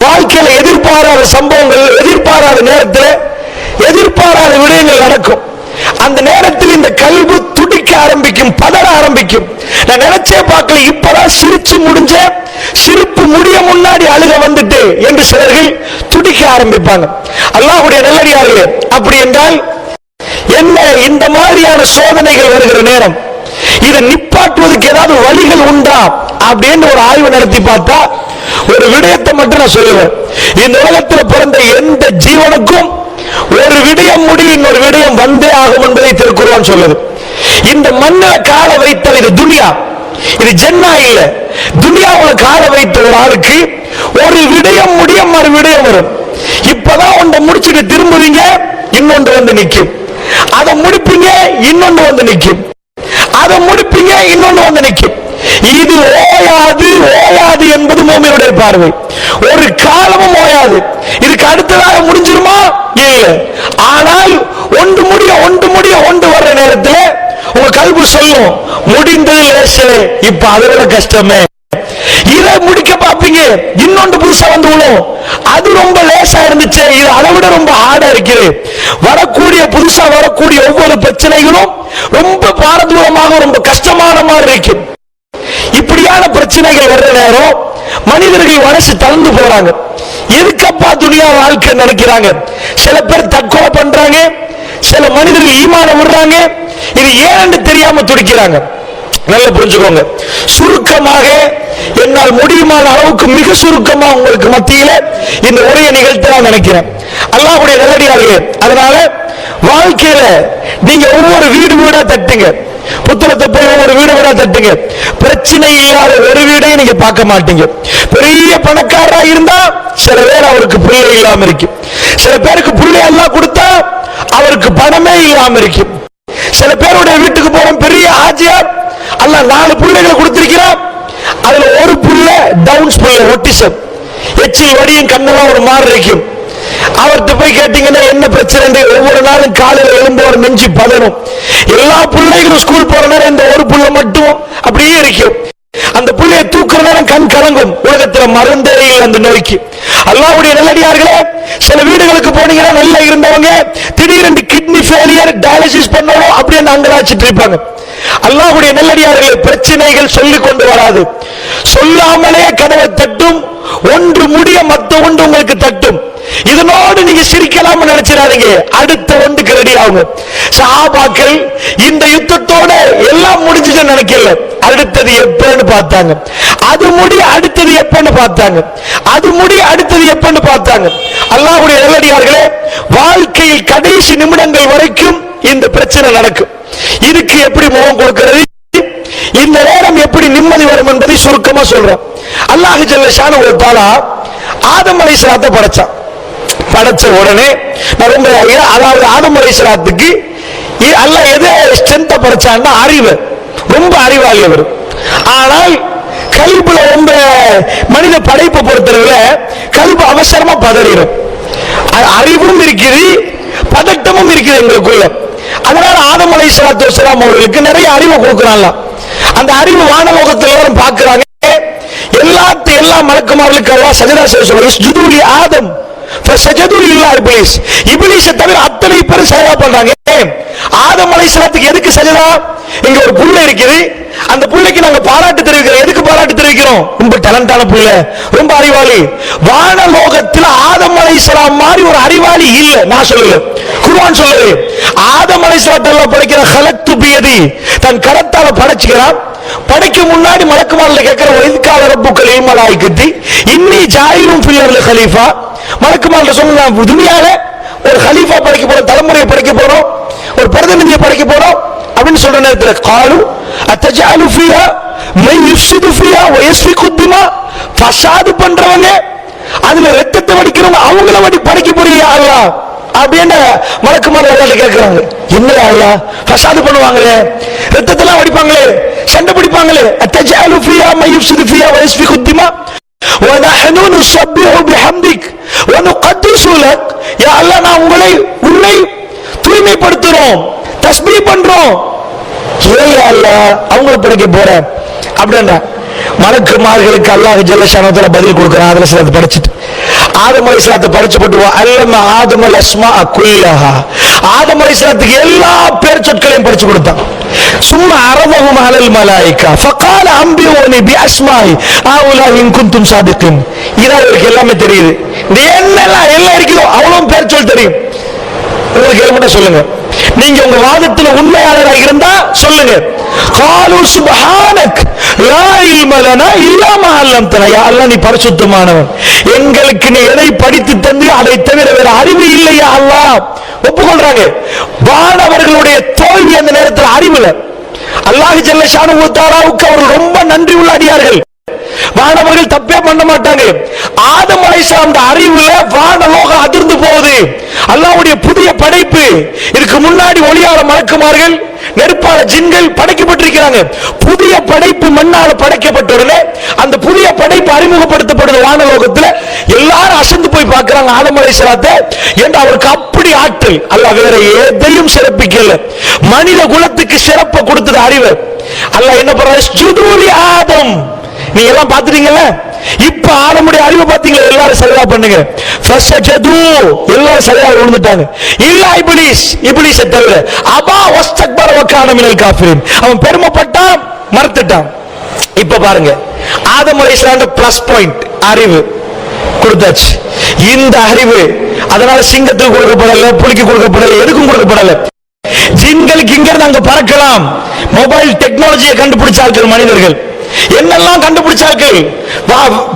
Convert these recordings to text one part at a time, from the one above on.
வாழ்க்கையில எதிர்பாராத சம்பவங்கள் எதிர்பாராத நேரத்தில் எதிர்பாராத விடயங்கள் நடக்கும். அந்த நேரத்தில் இந்த கல்வி துடிக்க ஆரம்பிக்கும் பதற ஆரம்பிக்கும். நான் நினைச்சே பார்க்கல இப்பதான் சிரிச்சு முடிஞ்ச சிரிப்பு முடிய முன்னாடி அழுக வந்துட்டு என்று சிலர்கள் துடிக்க ஆரம்பிப்பாங்க. அல்லாஹுடைய நல்லடியார்களே அப்படி என்றால் என்ன இந்த மாதிரியான சோதனைகள் வருகிற நேரம்? இதை நிப்பாட்டுவதற்கு ஏதாவது வழிகள் உண்டா? அப்படின்னு ஒரு ஆய்வு நடத்தி பார்த்தா ஒரு விடயத்தை மட்டும் நான் சொல்லுவேன். இந்த உலகத்தில் பிறந்த எந்த ஜீவனுக்கும் ஒரு விடயம் முடி இன்னொரு விடயம் வந்தே ஆகும் என்பதை திருக்குறள் சொல்லுது. இந்த மண்ணில் கால வைத்தல் இது துனியா. இது ஜென்னா இல்ல. துனியாவுல கால வைத்த ஒரு ஆளுக்கு ஒரு விடயம் முடியும் ஒரு விடயம் வரும். இப்பதான் ஒன்றை முடிச்சுட்டு திரும்புவீங்க இன்னொன்று வந்து நிற்கும். அதை முடிப்பீங்க இன்னொன்னு வந்து நிற்கும். அதை முடிப்பீங்க இன்னொன்னு வந்து நிற்கும். இது ஓயாது ஓயாது என்பது மூமியுடைய பார்வை. ஒரு காலமும் ஓயாது. இதுக்கு அடுத்ததாக முடிஞ்சிருமா? இல்ல ஆனால் ஒன்று முடிய ஒன்று முடிய ஒன்று வர்ற நேரத்தில் உங்க கல்வி சொல்லும் முடிந்தது லேசே. இப்ப அதை விட கஷ்டமே. இதை முடிக்க பார்ப்பீங்க. இன்னொன்று புதுசா வந்து விழும். அது ரொம்ப லேசா இருந்துச்சு. இது அதை விட ரொம்ப ஹார்டா இருக்குது வரக்கூடிய புதுசா வரக்கூடிய ஒவ்வொரு பிரச்சனைகளும் ரொம்ப பாரதூரமாக ரொம்ப கஷ்டமான மாதிரி இருக்கு. இப்படியான பிரச்சனைகள் வர்ற நேரம் மனிதர்கள் மனசு தளர்ந்து போறாங்க. எதுக்கப்பா துணியா வாழ்க்கை நினைக்கிறாங்க? சில பேர் தற்கொலை பண்றாங்க. சில மனிதர்கள் ஈமான விடுறாங்க. இது ஏன்னு தெரியாம துடிக்கிறாங்க. நல்லா புரிஞ்சுக்கோங்க. சுருக்கமாக என்னால் முடியுமான அளவுக்கு மிக சுருக்கமா உங்களுக்கு மத்தியில இந்த உரையை நிகழ்த்த நான் நினைக்கிறேன். அல்லாஹுடைய நல்லடியார்களே அதனால வாழ்க்கையில நீங்க ஒவ்வொரு வீடு வீடா தட்டுங்க. புத்தகத்தை போய் ஒவ்வொரு வீடு வீடா தட்டுங்க. பிரச்சனை இல்லாத ஒரு வீடையும் நீங்க பார்க்க மாட்டீங்க. பெரிய பணக்காரரா இருந்தா சில பேர் அவருக்கு பிள்ளை இல்லாம இருக்கு. சில பேருக்கு பிள்ளை எல்லாம் கொடுத்தா அவருக்கு பணமே இல்லாம இருக்கு. சில பேருடைய வீட்டுக்கு நாலு பிள்ளைகளை கொடுத்திருக்கிறோம். அதுல ஒரு புள்ள டவுன்ஸ் புள்ள ஒட்டிசம் எச்சில் வடியும் கண்ணெல்லாம் ஒரு மாதிரி இருக்கும். அவர்கிட்ட போய் கேட்டீங்கன்னா என்ன பிரச்சனை? ஒவ்வொரு நாளும் காலையில ஒரு நெஞ்சு பதனும் எல்லா பிள்ளைகளும் ஸ்கூல் போற நேரம் இந்த ஒரு புள்ள மட்டும் அப்படியே இருக்கும். அந்த புள்ளைய தூக்குற நேரம் கண் கலங்கும். உலகத்துல மருந்தே இல்லை அந்த நோய்க்கு. அல்லாவுடைய நல்லடியார்களே சில வீடுகளுக்கு போனீங்கன்னா நல்லா இருந்தவங்க திடீரென்று கிட்னி ஃபெயிலியர் டயாலிசிஸ் பண்ணணும் அப்படின்னு அங்கலாச்சிட்டு இருப்பாங்க. அல்லாஹ்வுடைய நல்லடியார்களே பிரச்சனைகள் சொல்லிக் கொண்டு வராது. சொல்லாமலே கதவை தட்டும். ஒன்று முடிய மத்த ஒன்று உங்களுக்கு தட்டும். இதனோடு நீங்க சிரி ஜெயிக்கலாம் நினைச்சிடாதீங்க. அடுத்த ஒன்றுக்கு ரெடி ஆகுங்க சஹாபாக்கள் இந்த யுத்தத்தோட எல்லாம் முடிஞ்சுன்னு நினைக்கல. அடுத்தது எப்பன்னு பார்த்தாங்க. அது முடி அடுத்தது எப்பன்னு பார்த்தாங்க. அது முடி அடுத்தது எப்பன்னு பார்த்தாங்க. அல்லாஹுடைய நல்லடியார்களே வாழ்க்கையில் கடைசி நிமிடங்கள் வரைக்கும் இந்த பிரச்சனை நடக்கும். இதுக்கு எப்படி முகம் கொடுக்கிறது? இந்த நேரம் எப்படி நிம்மதி வரும் என்பதை சுருக்கமா சொல்றேன் அல்லாஹ் ஜல்லஷான ஒரு தாலா ஆதம் அலை படைச்சான். படைச்ச உடனே நான் ரொம்ப அதாவது ஆதம் அலைஹிஸ்ஸலாத்துக்கு அல்ல எது ஸ்ட்ரென்த்தை படைச்சான்னா அறிவு. ரொம்ப அறிவாளி அவர் ஆனால் கல்புல ரொம்ப மனித படைப்பை பொறுத்தவரையில கல்பு அவசரமா பதறிடும். அ- அறிவும் இருக்குது பதட்டமும் இருக்குது எங்களுக்குள்ள. அதனால ஆதம் அலை சலாத்து வசலாம் அவர்களுக்கு நிறைய அறிவை கொடுக்குறாங்க அந்த அறிவு வானலோகத்தில் எல்லாரும் பார்க்கிறாங்க. எல்லாத்து எல்லா மலக்குமார்களுக்கு எல்லாம் சஜிதா செய்ய சொல்றாங்க ஆதம். சஜதுல் இல்லா தவிர அத்தனை பேர் சேவா பண்றாங்க. ஏன்? ஆதம் அலைஹிஸ்ஸலாத்துக்கு எதுக்கு சஜதா? இங்க ஒரு புள்ள இருக்குது. அந்த புள்ளைக்கு நாங்க பாராட்டு தெரிவிக்கிறோம். எதுக்கு பாராட்டு தெரிவிக்கிறோம்? ரொம்ப டேலண்டான புள்ள. ரொம்ப அறிவாளி. வானலோகத்தில் ஆதம் அலைஹிஸ்ஸலாம் மாதிரி ஒரு அறிவாளி இல்ல. நான் சொல்லல. குர்ஆன் சொல்லுது. ஆதம் அலைஹிஸ்ஸலாத்தை படைக்கிற ஹலத்து பியதி. தன் கரத்தால படைச்சுக்கிறான். படைக்க முன்னாடி மலக்குமாரில் கேட்கிற ஒய்துக்கால ரப்புக்கள் இல்மலாய் கத்தி இன்னி ஜாயிரும் ஃபில்லர்ல ஹலீஃபா. மலக்குமாரில் சொன்ன துணியால ஒரு ஹலீஃபா படைக்க போறோம் தலைமுறையை படைக்க போறோம் ஒரு பிரதிநிதியை படைக்க போறோம் அப்படின்னு சொல்ற நேரத்தில் காலு அத்தஜாலு ஃபியா மை யுஃப்சிது ஃபியா வயஸ்ஃபிகு திமா ஃபசாது பண்றவங்க அதுல ரத்தத்தை வடிக்கிறவங்க அவங்கள வடி படைக்க போறீங்க அல்லாஹ் அப்படின்னு மலக்குமார் அல்லாஹ் கேட்கிறாங்க என்ன அல்லாஹ் ஃபசாது பண்ணுவாங்களே ரத்தத்தெல்லாம் வடிப்பாங்களே சண்டை பிடிப்பாங்களே அத்தஜாலு ஃபியா மை யுஃப்சிது ஃபியா வயஸ்ஃபிகு திமா ونحن نسبح بحمدك நான் உங்களை உன்னை தூய்மைப்படுத்துறோம் தஸ்பீ பண்றோம். ஏய் அல்ல அவங்கள படிக்க போற. அப்படின்ற மலக்குமார்களுக்கு அல்லாஹ் ஜல்லஷானத்துல பதில் கொடுக்குறான். அதுல சிலத்தை படிச்சுட்டு. ஆதம் அலிஸ்லாத்தை படிச்சு போட்டுருவோம் அல்லம ஆதம் அலிஸ்லாத்துக்கு எல்லா பேர் சொற்களையும் படிச்சு கொடுத்தான். சும்மா அரபகும் அலல் மலாய்க்கா. ஃபகால அம்பியோனி பி அஸ்மாய். ஆவுலா இன் குந்தும் சாதிக்கும் இதான் இவருக்கு எல்லாமே தெரியுது. இந்த என்னெல்லாம் எல்லாம் இருக்குதோ அவ்வளவு பேர் சொல் தெரியும். உங்களுக்கு எலும்பட சொல்லுங்க. நீங்க உங்க வாதத்துல உண்மையாளராக இருந்தா சொல்லுங்க. காலு சுபஹானக் லா இல்ம இல்லா மா யா அல்லாஹ் நீ பரிசுத்தமானவன். எங்களுக்கு நீ எதை படித்து தந்து அதை தவிர வேற அறிவு இல்லையா அல்லாஹ். ஒப்புக்கொள்றாங்க. வானவர்களுடைய தோல்வி அந்த நேரத்தில் அறிவுல அல்லாஹ் ஜல்ல ஷானு அவர்கள் ரொம்ப நன்றி உள்ள அடியார்கள். வானவர்கள் தப்பே பண்ண மாட்டாங்க. ஆதம் அலைஹிஸ்ஸலாம் அறிவுல வானலோகம் அதிர்ந்து போகுது. அல்லாவுடைய புதிய படைப்பு. இதுக்கு முன்னாடி ஒளியால மறக்குமார்கள் நெருப்பால ஜின்கள் படைக்கப்பட்டிருக்கிறாங்க. புதிய படைப்பு மண்ணால படைக்கப்பட்ட உடனே அந்த புதிய படைப்பு அறிமுகப்படுத்தப்படுது வானலோகத்துல. எல்லாரும் அசந்து போய் பார்க்கிறாங்க ஆலமலை அலைஹிஸ்ஸலாத்தை என்று அவருக்கு அப்படி ஆற்றல்? அல்லாஹ் வேற எதையும் சிறப்பிக்கல. மனித குலத்துக்கு சிறப்பை கொடுத்தது அறிவு. அல்ல என்ன பண்ற சுதூலி ஆதம் நீங்க எல்லாம் பாத்துட்டீங்கல்ல இப்ப ஆடமுடைய அறிவு பாத்தீங்களா எல்லாரும் சரியா பண்ணுங்க. எல்லாரும் சரியா விழுந்துட்டாங்க இல்ல இபிலிஸ் இபிலிஸ் தவிர அபா வஸ்தக்பர வக்கான மினல் காஃபிரின். அவன் பெருமைப்பட்டான் மறுத்துட்டான் இப்ப பாருங்க. ஆதம் அலைஹிஸ்ஸலாம் பிளஸ் பாயிண்ட் அறிவு கொடுத்தாச்சு. இந்த அறிவு அதனால சிங்கத்துக்கு கொடுக்கப்படல புலிக்கு கொடுக்கப்படல எதுக்கும் கொடுக்கப்படல. ஜின்களுக்கு இங்க இருந்து அங்க பறக்கலாம். மொபைல் டெக்னாலஜியை கண்டுபிடிச்சார்கள் மனிதர்கள். என்னெல்லாம் கண்டுபிடிச்சார்கள்? வா-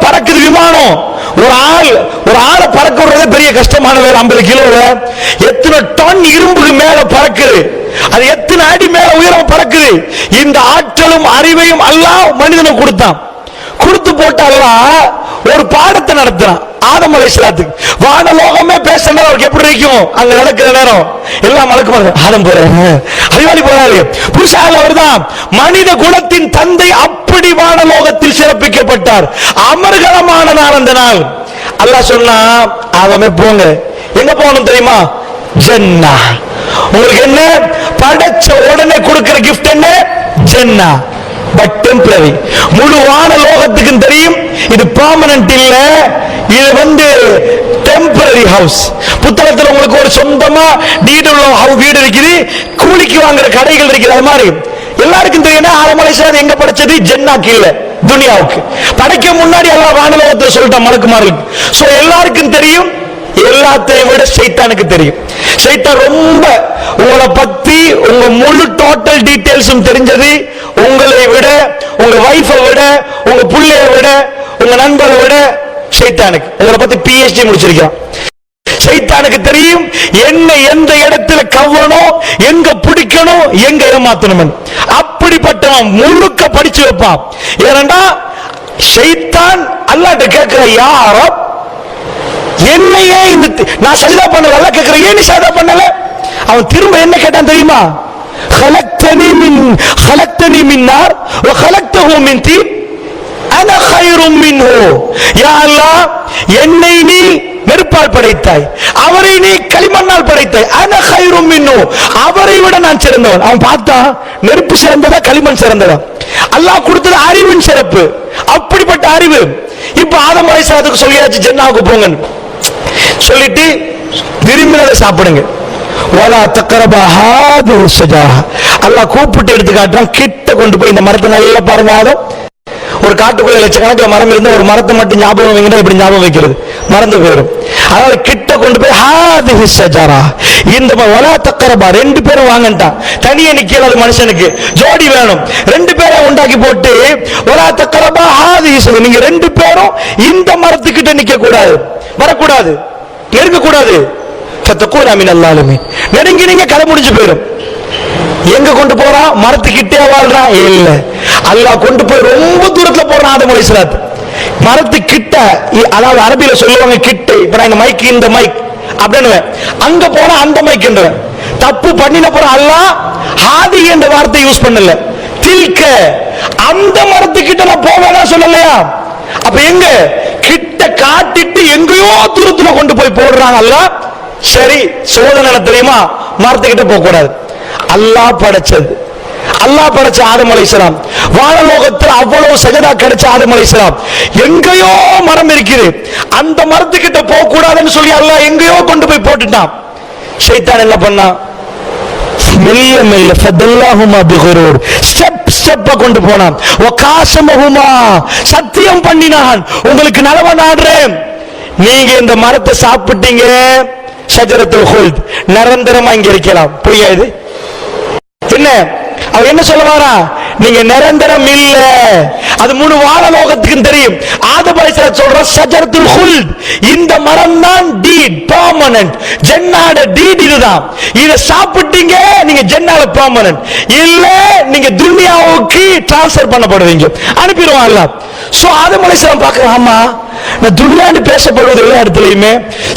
பறக்குது விமானம். ஒரு ஆள் ஒரு ஆளை பறக்க விடுறதே பெரிய கஷ்டமான வேலை ஐம்பது கிலோல. எத்தனை டன் இரும்புக்கு மேல பறக்குது. அது எத்தனை அடி மேல உயரம் பறக்குது. இந்த ஆற்றலும் அறிவையும் அல்லாஹ் மனிதனும் கொடுத்தான். கொடுத்து போட்டாலா ஒரு பாடத்தை நடத்துறான். ஆதம் அலைஹிஸ்ஸலாத்துக்கு வானலோகமே பேசுறது அவருக்கு எப்படி இருக்கும் அங்க நடக்கிற நேரம். எல்லாம் மலக்கு ஆதம் போறேன் அறிவாளி போறாரு புருஷால் அவர்தான். மனித குலத்தின் தந்தை அப்படி வானலோகத்தில் சிறப்பிக்கப்பட்டார். அமர்கலமான நாள் அந்த நாள். அல்லாஹ் சொன்னா அவமே போங்க. எங்க போகணும் தெரியுமா? ஜன்னா. உங்களுக்கு என்ன? படைச்ச உடனே கொடுக்கிற கிஃப்ட் என்ன? ஜன்னா. டெம்பரரி முழு வான லோகத்துக்கும் தெரியும் இது பர்மனன்ட் இல்ல. இது வந்து டெம்பரரி ஹவுஸ் புத்தகத்தில் உங்களுக்கு ஒரு சொந்தமா வீடு உள்ள வீடு இருக்குது. கூலிக்கு வாங்குற கடைகள் இருக்குது அது மாதிரி. எல்லாருக்கும் தெரியும் ஆரமலை சார் எங்க படைச்சது? ஜென்னாக்கு இல்ல துனியாவுக்கு. படைக்க முன்னாடி எல்லாம் வானலோகத்துல சொல்லிட்டான் மலக்குமார்களுக்கு சோ எல்லாருக்கும் தெரியும் எல்லாத்தையும் விட சைத்தானுக்கு தெரியும். சைத்தான் ரொம்ப உங்களை பத்தி உங்க முழு டோட்டல் டீட்டெயில்ஸும் தெரிஞ்சது. உங்களை விட உங்க வைஃபை விட உங்க புள்ளைய விட உங்க நண்பரை விட சைத்தானுக்கு. உங்களை பத்தி பிஹெச்டி முடிச்சிருக்கான். சைத்தானுக்கு தெரியும் என்ன எந்த இடத்துல கவ்வணும் எங்க பிடிக்கணும் எங்க ஏமாத்தணும் அப்படிப்பட்டவன் முழுக்க படிச்சு வைப்பான். ஏனண்டா சைத்தான் அல்லாட்ட கேட்கிற யாரோ என்னையே இந்த நான் சரிதா பண்ணல அல்ல கேட்கிறேன் ஏன் நீ சஜிதா பண்ணல? அவன் திரும்ப என்ன கேட்டான் தெரியுமா? خلقتني من خلقتني من نار وخلقته من طين انا خير منه يا الله என்னை நீ நெருப்பால் படைத்தாய் அவரை நீ களிமண்ணால் படைத்தாய் அன خير منه அவரை விட நான் சிறந்தவன் அவன் பார்த்தா நெருப்பு சிறந்ததா களிமண் சிறந்ததா அல்லாஹ் கொடுத்தது அறிவின் சிறப்பு அப்படிப்பட்ட அறிவு இப்ப ஆதம் அலைஹிஸ்ஸலாத்துக்கு சொல்லியாச்சு ஜென்னாவுக்கு போங்கன்னு சொல்லிட்டு விரும்பினதை சாப்பிடுங்க ஓலா தக்கரபா ஹாது ஷஜாரா அல்லாஹ் கூப்பிட்டு எடுத்து காட்டுறான் கிட்ட கொண்டு போய் இந்த மரத்தை நல்லா பாருங்க ஆதம். ஒரு காட்டுக்குள்ள லட்சக்கணக்கில் மரம் இருந்தால் ஒரு மரத்தை மட்டும் ஞாபகம் வைங்கன்னா இப்படி ஞாபகம் வைக்கிறது. மறந்து போயிடும். அதாவது கிட்ட கொண்டு போய் ஹாது ஷஜாரா இந்த ம- வலா தக்கரபா. ரெண்டு பேரும் வாங்கன்ட்டான் தனியே நிக்கல அது மனுஷனுக்கு. ஜோடி வேணும். ரெண்டு பேரை உண்டாக்கி போட்டு வலா தக்கரபா ஹாது நீங்க ரெண்டு பேரும் இந்த மரத்துக்கிட்ட நிக்க கூடாது வரக்கூடாது. நெருங்க கூடாது சத்தக்கூடா அமீன் அல்லாலுமே நெருங்கி நீங்க கதை முடிஞ்சு போயிடும். எங்க கொண்டு போறா? மரத்துக்கிட்டே வாழ்றா? இல்ல. அல்லாஹ் கொண்டு போய் ரொம்ப தூரத்துல போறான் ஆதம் அலிஸ்லாத் மரத்து கிட்ட அதாவது அரபியில சொல்லுவாங்க கிட்ட. இப்ப நான் இந்த மைக் இந்த மைக் அப்படின்னு அங்க போனா அந்த மைக் தப்பு பண்ணின போற அல்லாஹ் ஹாதி என்ற வார்த்தை யூஸ் பண்ணல. தில்க அந்த மரத்துக்கிட்ட நான் போவேனா சொல்லலையா? அப்ப எங்க? கிட்ட காட்டிட்டு எங்கேயோ தூரத்துல கொண்டு போய் போடுறாங்க அல்லாஹ். சரி சோதனை தெரியுமா? மரத்துக்கிட்ட போக கூடாது அல்லாஹ் படைச்சது. அல்லாஹ் படைச்ச ஆதம் அலைசலாம் வானலோகத்தில் அவ்வளவு சஜதா கிடைச்ச ஆதம் அலைசலாம் எங்கேயோ மரம் இருக்குது. அந்த மரத்துக்கிட்ட போக கூடாதுன்னு சொல்லி அல்லாஹ் எங்கேயோ கொண்டு போய் போட்டுட்டான். சைத்தான் என்ன பண்ணான் மெல்ல மெல்ல ஃபதல்லாஹுமா பிகுரூர் ஸ்டெப் ஸ்டெப்ப கொண்டு போனான். வகாசமஹுமா சத்தியம் பண்ணினான். உங்களுக்கு நலவ நாடுறேன். நீங்க இந்த மரத்தை சாப்பிட்டீங்க. ஷஜரத்துல் ஹுல்த் நிரந்தரமா இங்க இருக்கலாம் புரியாது என்ன? அவர் என்ன சொல்ல வாரா நீங்க நிரந்தரம் இல்ல. அது மூணு வானலோகத்துக்கும் தெரியும். ஆதபரிசல சொல்ற சஜரத்துல் ஹுல் இந்த மரம் தான் டீட் பர்மனன்ட் ஜென்னாட டீட் இதுதான். இத சாப்பிட்டீங்க நீங்க ஜென்னால பர்மனன்ட் இல்ல நீங்க துன்யாவுக்கு டிரான்ஸ்ஃபர் பண்ணப்படுவீங்க. அனுப்பிடுவாங்க சோ ஆதம் அலைஹிஸ்ஸலாம் ஆமா நான் துன்யான்னு பேசப்படுவது எல்லா இடத்துலயுமே.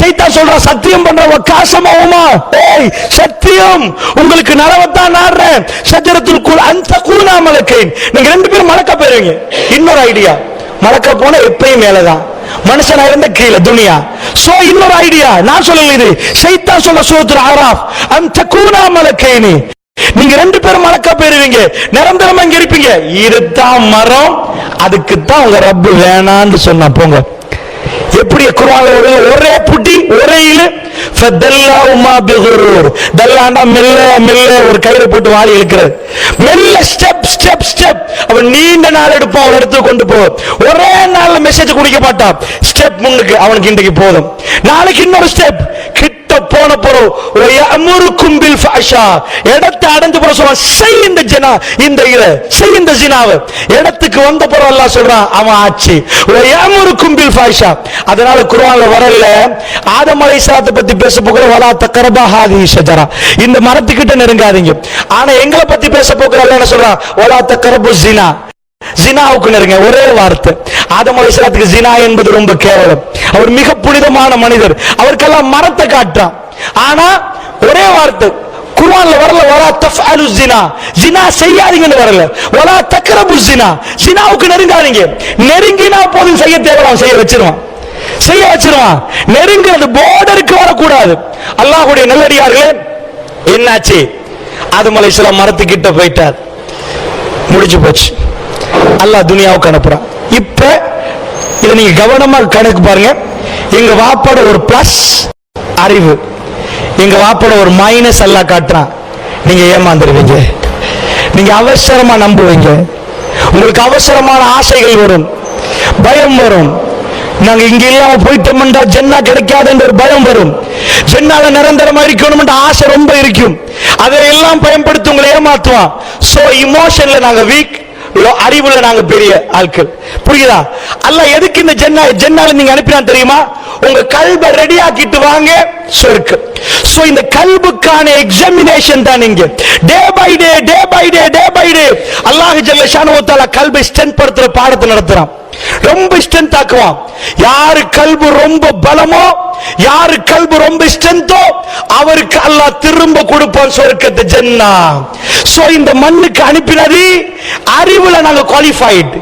சைத்தா சொல்ற சத்தியம் பண்ற காசமாவுமா ஏய் சத்தியம். உங்களுக்கு நலவத்தான் நாடுறேன் சத்திரத்திற்குள் அந்த கூணாமலக்கேன் நீங்க ரெண்டு பேரும் மலக்க போயிருவீங்க. இன்னொரு ஐடியா மலக்க போனா எப்பயும் மேலதான். மனுஷனா இருந்த கீழே துனியா. சோ இன்னொரு ஐடியா நான் சொல்லல இது. சைத்தா சொல்ல சூத்திர ஆராப் அந்த கூனா நீங்க ரெண்டு பேரும் மலக்கா போயிருவீங்க. நிரந்தரமா இங்க இருப்பீங்க. இதுதான் மரம். அதுக்கு தான் உங்க ரப்பு வேணான்னு சொன்னா போங்க. எப்படி குருவான ஒரே புட்டி ஒரே இழு? மெல்ல மெல்ல ஒரு கயிறு போட்டு வாளி இழுக்கிறது. மெல்ல ஸ்டெப் ஸ்டெப் ஸ்டெப். அவன் நீண்ட நாள் எடுப்பான் அவன் இடத்துக்கு கொண்டு போ. ஒரே நாள்ல மெசேஜ் குடிக்க மாட்டான். ஸ்டெப் முன்னுக்கு அவனுக்கு இன்றைக்கு போதும். நாளைக்கு இன்னொரு ஸ்டெப். கிட்ட போன பிறகு அமுருக்கும் பில் ஃபாஷா இடத்தை அடைஞ்ச பிறகு சொல்றான் செய் இந்த ஜனா இந்த இத செய் இந்த ஜினாவை. இடத்துக்கு வந்த பிறகு எல்லாம் சொல்றான் அவன் ஆச்சு அமுருக்கும் பில் ஃபாஷா அதனால குர்ஆன்ல வரல. ஆதம் அலைசாத்தை பத்தி பேச போகிற வலாத்த தக்கரபா ஹாதி ஷஜரா. இந்த மரத்துக்கிட்ட நெருங்காதீங்க. ஆனா எங்களை பத்தி பேச போகிற என்ன சொல்றான் வலாத்த கரபு ஜினா ஜினாவுக்கு நெருங்க ஒரே வார்த்தை. ஆதம் அலைஹிஸ்ஸலாத்துக்கு ஜினா என்பது ரொம்ப கேவலம். அவர் மிக புனிதமான மனிதர். அவருக்கெல்லாம் மரத்தை காட்டுறான் ஆனா ஒரே வார்த்தை. குர்ஆன்ல வரல வலா தஃஅலு ஜினா ஜினா செய்யாதீங்கன்னு வரல. வலா தக்ரபு ஜினா ஜினாவுக்கு நெருங்காதீங்க. நெருங்கினா போதும் செய்ய தேவலாம் செய்ய வச்சிருவான். செய்ய வச்சிருவான். நெருங்கிறது போர்டருக்கு வரக்கூடாது. அல்லாஹ்வுடைய நல்லடியார்களே என்னாச்சு? ஆதம் அலைஹிஸ்ஸலாம் மரத்துக்கிட்ட போயிட்டார். முடிஞ்சு போச்சு. அல்லாஹ் துனியாவுக்கு அனுப்புறான். இப்ப இதை நீங்க கவனமா கணக்கு பாருங்க. எங்க வாப்பாட ஒரு பிளஸ் அறிவு. எங்க வாப்பாட ஒரு மைனஸ் எல்லாம் காட்டுறான். நீங்க ஏமாந்துருவீங்க. நீங்க அவசரமா நம்புவீங்க. உங்களுக்கு அவசரமான ஆசைகள் வரும். பயம் வரும். நாங்க இங்க இல்லாம போயிட்டோம்டா ஜென்னா கிடைக்காதுன்ற ஒரு பயம் வரும். ஜென்னால நிரந்தரமா இருக்கணும்ன்ற ஆசை ரொம்ப இருக்கும். அதையெல்லாம் பயன்படுத்தி உங்களை ஏமாத்துவான். சோ இமோஷன்ல நாங்க வீக் அறிவுல நாங்க பெரிய ஆட்கள். புரியுதா? அல்ல எதுக்கு இந்த ஜென்னா ஜென்னால நீங்க அனுப்பினா தெரியுமா? உங்க கல்வை ரெடி ஆக்கிட்டு வாங்க சொர்க்கு. சோ இந்த கல்புக்கான எக்ஸாமினேஷன் தான் இங்க. Day by day day by day day by day அல்லாஹ் ஜல்ல ஷானு கல்வை கல்பை ஸ்ட்ரென்த் படுத்துற பாடத்தை நடத்துறான். ரொம்ப ஸ்ட்ரென்த் ஆக்குவான் யாரு கல்பு ரொம்ப பலமோ யாரு கல்பு ரொம்ப ஸ்ட்ரென்த்தோ அவருக்கு அல்லாஹ் திரும்ப கொடுப்பான் சொர்க்கத்தை ஜன்னா. சோ இந்த மண்ணுக்கு அனுப்பினது அறிவுல நாங்க குவாலிஃபைட்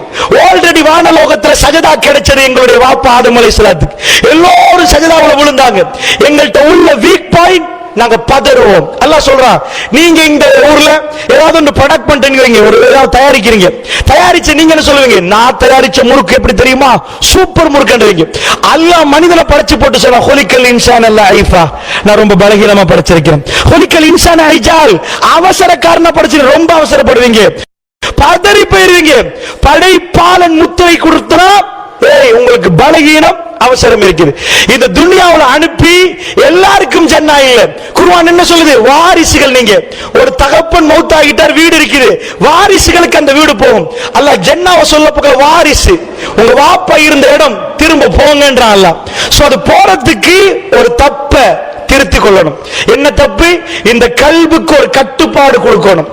ஆல்ரெடி வானலோகத்துல சஜதா கிடைச்சது எங்களுடைய வாப்பா ஆதம் அலைஹிஸ்ஸலாத்துக்கு எல்லோரும் சஜதாவுல விழுந்தாங்க. எங்கள்கிட்ட உள்ள வீக் பாயிண்ட் நாங்க பதறுவோம். அல்லாஹ் சொல்றான் நீங்க இந்த ஊர்ல ஏதாவது ஒன்று ப்ரொடக்ட் பண்ணுறீங்க வைங்க, ஒரு ஏதாவது தயாரிக்கிறீங்க. தயாரிச்சு நீங்க என்ன சொல்லுவீங்க நான் தயாரிச்ச முறுக்கு எப்படி தெரியுமா? சூப்பர் முறுக்குன்றீங்க. அல்லாஹ் மனிதனை படைச்சு போட்டு சொல்ல ஹொலிக்கல் இன்சான் அல்ல ஐஃபா. நான் ரொம்ப பலகீனமா படைச்சிருக்கிறேன் ஹொலிக்கல் இன்சான் ஐஜால். அவசரக்காரனா படைச்சு ரொம்ப அவசரப்படுவீங்க. பதறி போயிருவீங்க. படைப்பாளன் முத்திரை கொடுத்தா ஏய் உங்களுக்கு பலகீனம். அவசரம் இருக்குது. இந்த துனியாவுல அனுப்பி எல்லாருக்கும் ஜன்னா இல்ல குருவான் என்ன சொல்லுது? வாரிசுகள் நீங்க. ஒரு தகப்பன் மௌத்தாகிட்டார் வீடு இருக்குது. வாரிசுகளுக்கு அந்த வீடு போகும். அல்ல ஜன்னாவை சொல்ல போக வாரிசு. உங்க வாப்பா இருந்த இடம் திரும்ப போங்கன்றான் அல்ல சோ அது போறதுக்கு ஒரு தப்ப திருத்திக் கொள்ளணும். என்ன தப்பு? இந்த கல்வுக்கு ஒரு கட்டுப்பாடு கொடுக்கணும்.